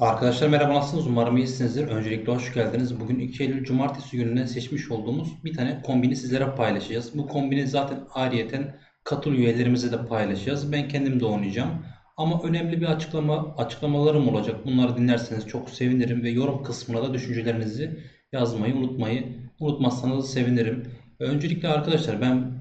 Arkadaşlar merhaba nasılsınız? Umarım iyisinizdir. Öncelikle hoş geldiniz. Bugün 2 Eylül Cumartesi gününe seçmiş olduğumuz bir tane kombini sizlere paylaşacağız. Bu kombini zaten ayrıyeten katıl üyelerimize de paylaşacağız. Ben kendim de oynayacağım. Ama önemli bir açıklama açıklamalarım olacak. Bunları dinlerseniz çok sevinirim ve yorum kısmına da düşüncelerinizi yazmayı unutmayı unutmazsanız sevinirim. Öncelikle arkadaşlar ben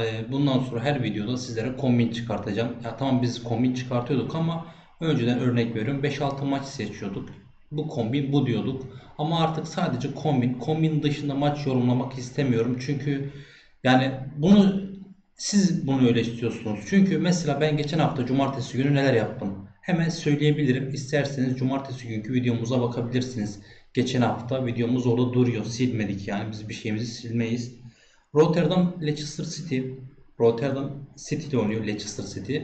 e, bundan sonra her videoda sizlere kombin çıkartacağım. Ya tamam biz kombin çıkartıyorduk ama Önceden örnek veriyorum 5-6 maç seçiyorduk. Bu kombin bu diyorduk. Ama artık sadece kombin. Kombin dışında maç yorumlamak istemiyorum. Çünkü yani bunu siz bunu öyle istiyorsunuz. Çünkü mesela ben geçen hafta cumartesi günü neler yaptım? Hemen söyleyebilirim. İsterseniz cumartesi günkü videomuza bakabilirsiniz. Geçen hafta videomuz orada duruyor. Silmedik yani biz bir şeyimizi silmeyiz. Rotterdam Leicester City. Rotterdam City ile oynuyor Leicester City.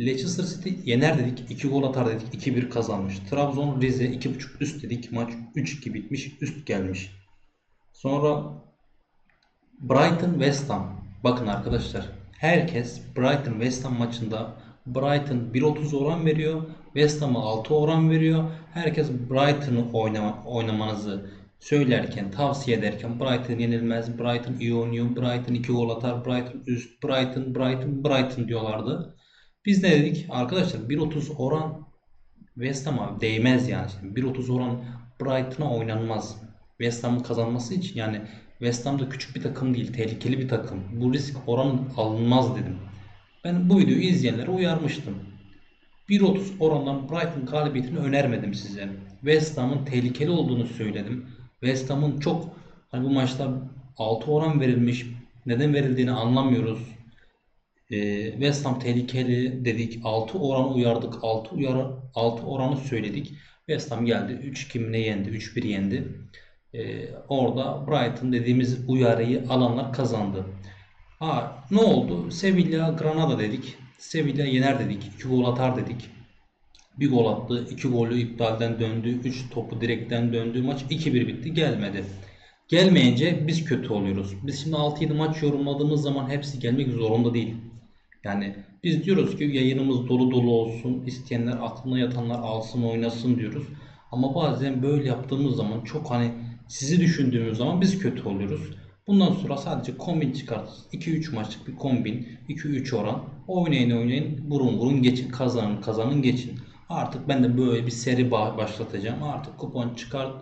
Leicester City yener dedik. 2 gol atar dedik. 2-1 kazanmış. Trabzon Rize 2.5 üst dedik. Maç 3-2 bitmiş. Üst gelmiş. Sonra Brighton West Ham. Bakın arkadaşlar. Herkes Brighton West Ham maçında Brighton 1.30 oran veriyor. West Ham'a 6 oran veriyor. Herkes Brighton'ı oynama, oynamanızı söylerken, tavsiye ederken Brighton yenilmez, Brighton iyi oynuyor, Brighton 2 gol atar, Brighton üst, Brighton, Brighton, Brighton diyorlardı. Biz ne dedik? Arkadaşlar 1.30 oran West Ham'a değmez yani. Şimdi 1.30 oran Brighton'a oynanmaz. West Ham'ın kazanması için yani West Ham da küçük bir takım değil, tehlikeli bir takım. Bu risk oran alınmaz dedim. Ben bu videoyu izleyenlere uyarmıştım. 1.30 orandan Brighton galibiyetini önermedim size. West Ham'ın tehlikeli olduğunu söyledim. West Ham'ın çok hani bu maçta 6 oran verilmiş. Neden verildiğini anlamıyoruz. E, West Ham tehlikeli dedik. 6 oran uyardık. 6 uyarı 6 oranı söyledik. West Ham geldi. 3-2 ne yendi? 3-1 yendi. E, orada Brighton dediğimiz uyarıyı alanlar kazandı. Ha, ne oldu? Sevilla Granada dedik. Sevilla yener dedik. 2 gol atar dedik. Bir gol attı. 2 golü iptalden döndü. 3 topu direkten döndü. Maç 2-1 bitti. Gelmedi. Gelmeyince biz kötü oluyoruz. Biz şimdi 6-7 maç yorumladığımız zaman hepsi gelmek zorunda değil. Yani biz diyoruz ki yayınımız dolu dolu olsun, isteyenler aklına yatanlar alsın oynasın diyoruz. Ama bazen böyle yaptığımız zaman çok hani sizi düşündüğümüz zaman biz kötü oluyoruz. Bundan sonra sadece kombin çıkartırız. 2-3 maçlık bir kombin, 2-3 oran. Oynayın oynayın, burun burun geçin, kazanın kazanın geçin. Artık ben de böyle bir seri başlatacağım. Artık kupon çıkart,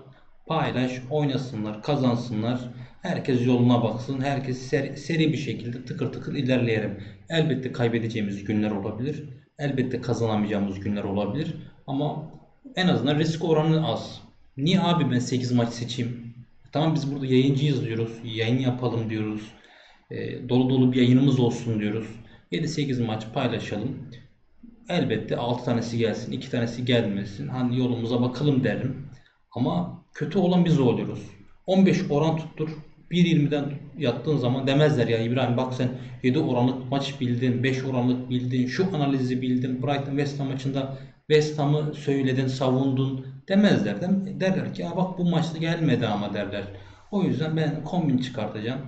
paylaş, oynasınlar, kazansınlar. Herkes yoluna baksın. Herkes seri, seri bir şekilde tıkır tıkır ilerleyelim. Elbette kaybedeceğimiz günler olabilir. Elbette kazanamayacağımız günler olabilir. Ama en azından risk oranı az. Niye abi ben 8 maç seçeyim? Tamam biz burada yayıncıyız diyoruz. Yayın yapalım diyoruz. E, dolu dolu bir yayınımız olsun diyoruz. 7-8 maç paylaşalım. Elbette 6 tanesi gelsin, 2 tanesi gelmesin. Hani yolumuza bakalım derim. Ama kötü olan biz oluyoruz. 15 oran tuttur. 1.20'den yattığın zaman demezler ya İbrahim bak sen 7 oranlık maç bildin, 5 oranlık bildin, şu analizi bildin, Brighton West Ham maçında West Ham'ı söyledin, savundun demezler. Dem derler ki ya bak bu maçta gelmedi ama derler. O yüzden ben kombin çıkartacağım.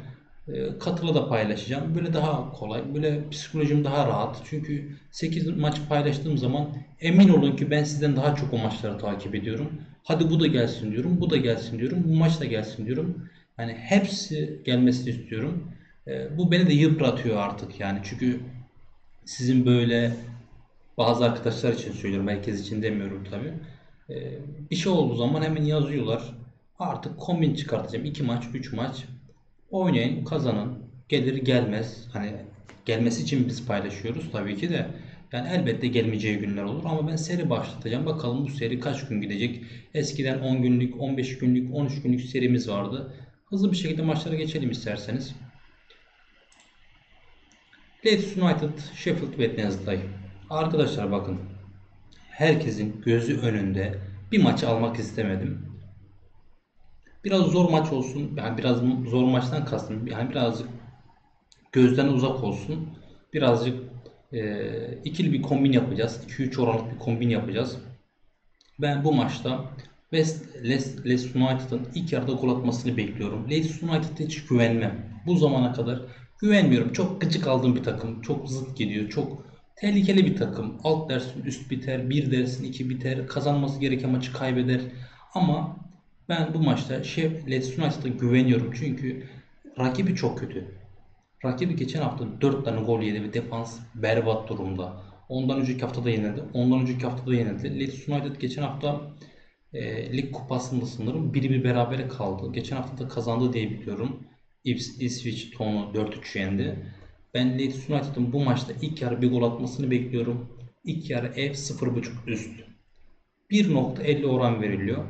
E, katıla da paylaşacağım. Böyle daha kolay, böyle psikolojim daha rahat. Çünkü 8 maç paylaştığım zaman emin olun ki ben sizden daha çok o maçları takip ediyorum. Hadi bu da gelsin diyorum, bu da gelsin diyorum, bu maç da gelsin diyorum. Yani hepsi gelmesini istiyorum. E, bu beni de yıpratıyor artık yani. Çünkü sizin böyle bazı arkadaşlar için söylüyorum. Herkes için demiyorum tabii. E, bir şey olduğu zaman hemen yazıyorlar. Artık kombin çıkartacağım. 2 maç, 3 maç. Oynayın, kazanın. Gelir gelmez. Hani gelmesi için biz paylaşıyoruz tabii ki de. Yani elbette gelmeyeceği günler olur ama ben seri başlatacağım. Bakalım bu seri kaç gün gidecek. Eskiden 10 günlük, 15 günlük, 13 günlük serimiz vardı. Hızlı bir şekilde maçlara geçelim isterseniz. Leeds United, Sheffield Wednesday. Arkadaşlar bakın. Herkesin gözü önünde bir maç almak istemedim. Biraz zor maç olsun. Yani biraz zor maçtan kastım. Yani birazcık gözden uzak olsun. Birazcık e, ikili bir kombin yapacağız. 2-3 oranlık bir kombin yapacağız. Ben bu maçta West Leeds United'ın ilk yarıda gol atmasını bekliyorum. Leeds United'a hiç güvenmem. Bu zamana kadar güvenmiyorum. Çok gıcık aldığım bir takım. Çok zıt gidiyor. Çok Tehlikeli bir takım. Alt dersin üst biter, bir dersin iki biter, kazanması gereken maçı kaybeder. Ama ben bu maçta Şef Leeds United'a güveniyorum. Çünkü rakibi çok kötü. Rakibi geçen hafta 4 tane gol yedi ve defans berbat durumda. Ondan önceki hafta da yenildi. Ondan önceki hafta da yenildi. Leeds United geçen hafta e, lig kupasında sanırım biri bir berabere kaldı. Geçen hafta da kazandı diye biliyorum. Ips- Ipswich Town'u 4-3 yendi. Ben Leeds United'ın bu maçta ilk yarı bir gol atmasını bekliyorum. İlk yarı ev 0.5 üst. 1.50 oran veriliyor.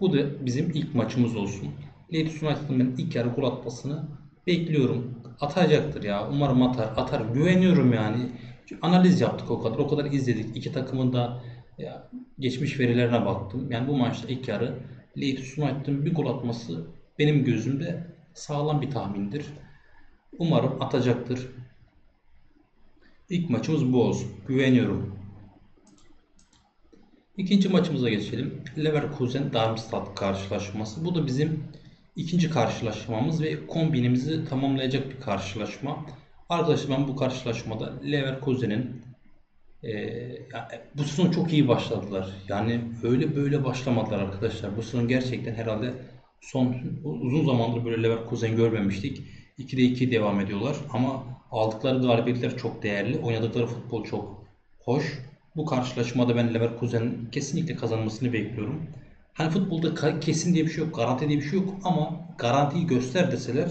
Bu da bizim ilk maçımız olsun. Leeds United'ın ben ilk yarı gol atmasını bekliyorum. Atacaktır ya. Umarım atar. Atar. Güveniyorum yani. Analiz yaptık o kadar. O kadar izledik. İki takımın da ya, geçmiş verilerine baktım. Yani bu maçta ilk yarı Leeds United'ın bir gol atması benim gözümde sağlam bir tahmindir. Umarım atacaktır. İlk maçımız bu olsun. Güveniyorum. İkinci maçımıza geçelim. Leverkusen Darmstadt karşılaşması. Bu da bizim ikinci karşılaşmamız ve kombinimizi tamamlayacak bir karşılaşma. Arkadaşlar ben bu karşılaşmada Leverkusen'in e, ya, bu sezon çok iyi başladılar. Yani öyle böyle başlamadılar arkadaşlar. Bu sezon gerçekten herhalde son uzun zamandır böyle Leverkusen görmemiştik. 2'de 2 devam ediyorlar ama aldıkları galibiyetler çok değerli. Oynadıkları futbol çok hoş. Bu karşılaşmada ben Leverkusen kesinlikle kazanmasını bekliyorum. Hani futbolda kesin diye bir şey yok, garanti diye bir şey yok ama garantiyi göster deseler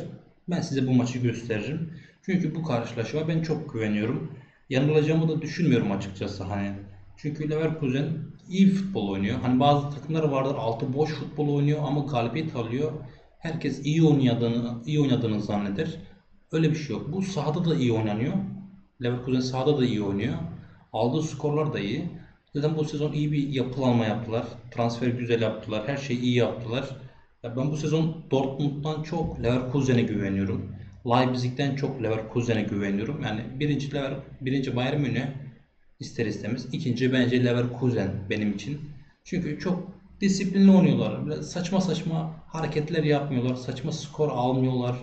ben size bu maçı gösteririm. Çünkü bu karşılaşma ben çok güveniyorum. Yanılacağımı da düşünmüyorum açıkçası hani. Çünkü Leverkusen iyi futbol oynuyor. Hani bazı takımlar vardır altı boş futbol oynuyor ama galibiyet alıyor. Herkes iyi oynadığını, iyi oynadığını zanneder. Öyle bir şey yok. Bu sahada da iyi oynanıyor. Leverkusen sahada da iyi oynuyor. Aldığı skorlar da iyi. Zaten bu sezon iyi bir yapılanma yaptılar. Transfer güzel yaptılar. Her şeyi iyi yaptılar. Ya ben bu sezon Dortmund'dan çok Leverkusen'e güveniyorum. Leipzig'ten çok Leverkusen'e güveniyorum. Yani birinci Lever, birinci Bayern Münih ister istemez. İkinci bence Leverkusen benim için. Çünkü çok disiplinli oynuyorlar. Biraz saçma saçma hareketler yapmıyorlar. Saçma skor almıyorlar.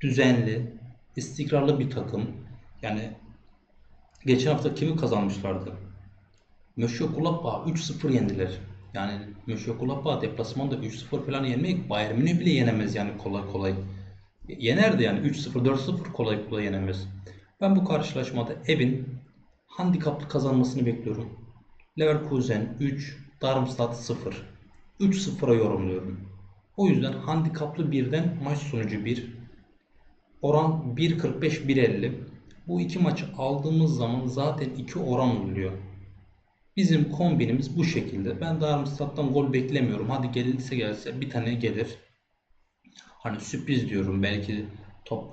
Düzenli, istikrarlı bir takım. Yani geçen hafta kimi kazanmışlardı? Mönchengladbach 3-0 yendiler. Yani Mönchengladbach deplasmanda 3-0 falan yenmek Bayern Münih bile yenemez yani kolay kolay. Yenerdi yani 3-0 4-0 kolay kolay yenemez. Ben bu karşılaşmada evin handikaplı kazanmasını bekliyorum. Leverkusen 3, Darmstadt 0. 3-0'a yorumluyorum. O yüzden handikaplı birden maç sonucu 1. Oran 1.45-1.50. Bu iki maçı aldığımız zaman zaten iki oran oluyor. Bizim kombinimiz bu şekilde. Ben Darmstadt'tan gol beklemiyorum. Hadi gelirse gelse bir tane gelir. Hani sürpriz diyorum. Belki top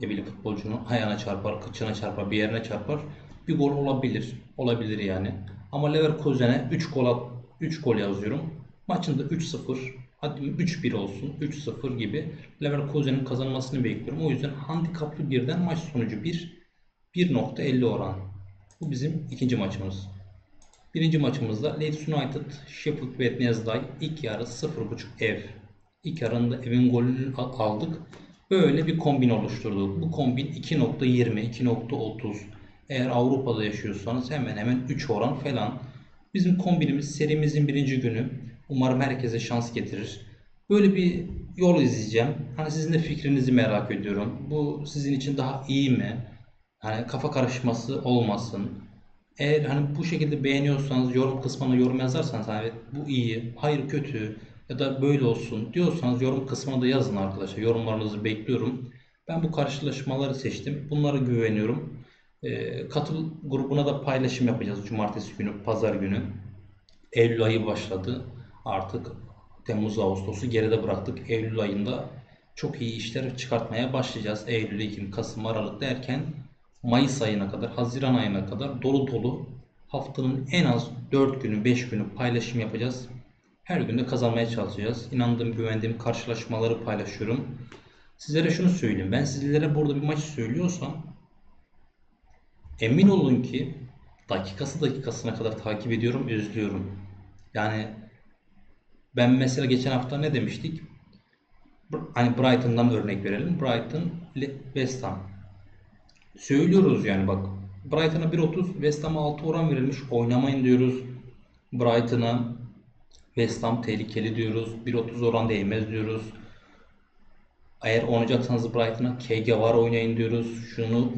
ne bileyim futbolcunun ayağına çarpar, kıçına çarpar, bir yerine çarpar. Bir gol olabilir. Olabilir yani. Ama Leverkusen'e 3 gol at- 3 gol yazıyorum. Maçın da 3-0 hadi 3-1 olsun 3-0 gibi Leverkusen'in kazanmasını bekliyorum. O yüzden handikaplı birden maç sonucu 1 1.50 oran. Bu bizim ikinci maçımız. Birinci maçımızda Leeds United Sheffield Wednesday ilk yarı 0.5 ev. İlk yarında evin golünü aldık. Böyle bir kombin oluşturduk. Bu kombin 2.20, 2.30. Eğer Avrupa'da yaşıyorsanız hemen hemen 3 oran falan. Bizim kombinimiz serimizin birinci günü. Umarım herkese şans getirir. Böyle bir yol izleyeceğim. Hani sizin de fikrinizi merak ediyorum. Bu sizin için daha iyi mi? Hani kafa karışması olmasın. Eğer hani bu şekilde beğeniyorsanız yorum kısmına yorum yazarsanız hani bu iyi, hayır kötü ya da böyle olsun diyorsanız yorum kısmına da yazın arkadaşlar. Yorumlarınızı bekliyorum. Ben bu karşılaşmaları seçtim. Bunlara güveniyorum. Ee, katıl grubuna da paylaşım yapacağız cumartesi günü, pazar günü. Eylül ayı başladı. Artık Temmuz, Ağustos'u geride bıraktık. Eylül ayında çok iyi işler çıkartmaya başlayacağız. Eylül, Ekim, Kasım, Aralık derken Mayıs ayına kadar, Haziran ayına kadar dolu dolu haftanın en az 4 günü, 5 günü paylaşım yapacağız. Her gün de kazanmaya çalışacağız. İnandığım, güvendiğim karşılaşmaları paylaşıyorum. Sizlere şunu söyleyeyim. Ben sizlere burada bir maç söylüyorsam emin olun ki dakikası dakikasına kadar takip ediyorum, özlüyorum. Yani ben mesela geçen hafta ne demiştik? Hani Brighton'dan örnek verelim. Brighton, West Ham. Söylüyoruz yani bak. Brighton'a 1.30, West Ham'a 6 oran verilmiş. Oynamayın diyoruz. Brighton'a West Ham tehlikeli diyoruz. 1.30 oran değmez diyoruz. Eğer oynayacaksanız Brighton'a KG var oynayın diyoruz. Şunu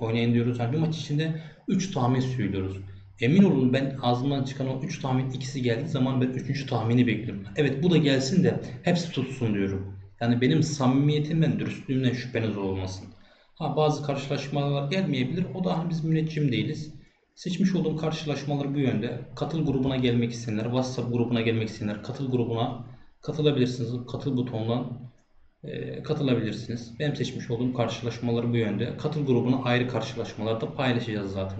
oynayın diyoruz. Yani bir maç içinde 3 tahmin söylüyoruz. Emin olun ben ağzımdan çıkan o 3 tahmin ikisi geldiği zaman ben 3. tahmini bekliyorum. Evet bu da gelsin de hepsi tutsun diyorum. Yani benim samimiyetimden, dürüstlüğümden şüpheniz olmasın. Ha bazı karşılaşmalar gelmeyebilir. O da hani biz müneccim değiliz. Seçmiş olduğum karşılaşmalar bu yönde. Katıl grubuna gelmek isteyenler, WhatsApp grubuna gelmek isteyenler katıl grubuna katılabilirsiniz. Katıl butonundan e, katılabilirsiniz. Benim seçmiş olduğum karşılaşmalar bu yönde. Katıl grubuna ayrı karşılaşmalarda paylaşacağız zaten.